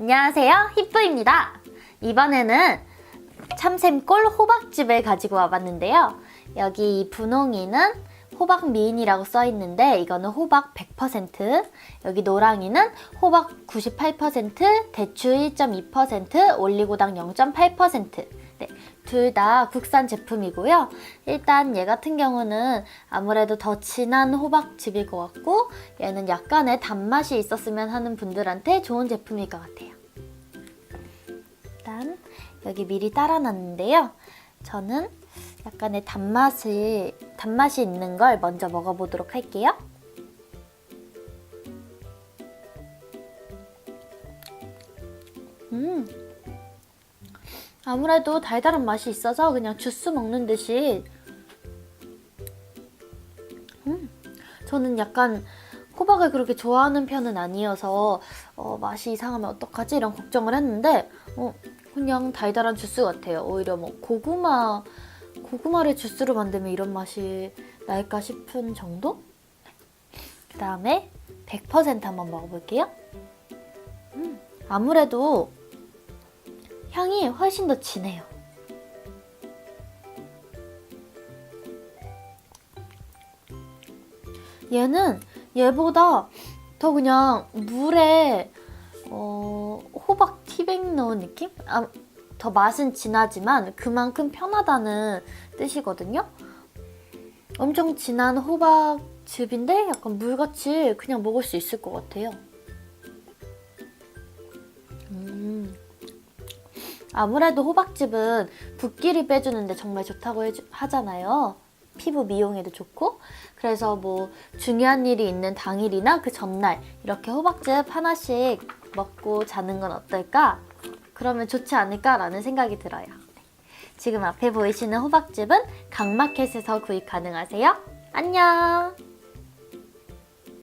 안녕하세요. 히프입니다. 이번에는 참샘골 호박즙을 가지고 와봤는데요. 여기 이 분홍이는 호박 미인이라고 써 있는데 이거는 호박 100%, 여기 노랑이는 호박 98%, 대추 1.2%, 올리고당 0.8%. 네, 둘 다 국산 제품이고요. 일단 얘 같은 경우는 아무래도 더 진한 호박즙일 것 같고 얘는 약간의 단맛이 있었으면 하는 분들한테 좋은 제품일 것 같아요. 일단 여기 미리 따라놨는데요. 저는 약간의 단맛이 단맛이 있는 걸 먼저 먹어보도록 할게요. 음, 아무래도 달달한 맛이 있어서 그냥 주스 먹는 듯이. 음, 저는 약간 호박을 그렇게 좋아하는 편은 아니어서 어, 맛이 이상하면 어떡하지 이런 걱정을 했는데 어, 그냥 달달한 주스 같아요. 오히려 뭐 고구마 고구마를 주스로 만들면 이런 맛이 날까 싶은 정도? 그 다음에 100% 한번 먹어볼게요. 음, 아무래도 향이 훨씬 더 진해요. 얘는 얘보다 더 그냥 물에 어, 호박 티백 넣은 느낌? 아, 더 맛은 진하지만 그만큼 편하다는 뜻이거든요. 엄청 진한 호박즙인데 약간 물같이 그냥 먹을 수 있을 것 같아요. 음. 아무래도 호박즙은 붓기를 빼주는데 정말 좋다고 해주- 하잖아요. 피부 미용에도 좋고. 그래서 뭐 중요한 일이 있는 당일이나 그 전날 이렇게 호박즙 하나씩 먹고 자는 건 어떨까? 그러면 좋지 않을까라는 생각이 들어요. 네. 지금 앞에 보이시는 호박즙은 강마켓에서 구입 가능하세요. 안녕!